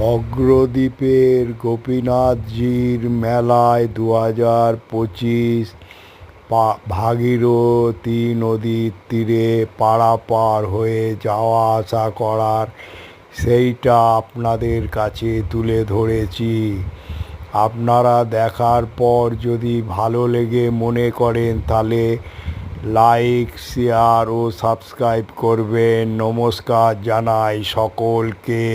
অগ্রদ্বীপের গোপীনাথজির মেলায় দু হাজার পঁচিশ ভাগীরথী নদীর তীরে পারাপার হয়ে যাওয়া আসা করার সেইটা আপনাদের কাছে তুলে ধরেছি। আপনারা দেখার পর যদি ভালো লেগে মনে করেন তাহলে লাইক, শেয়ার ও সাবস্ক্রাইব করবেন। নমস্কার জানাই সকলকে।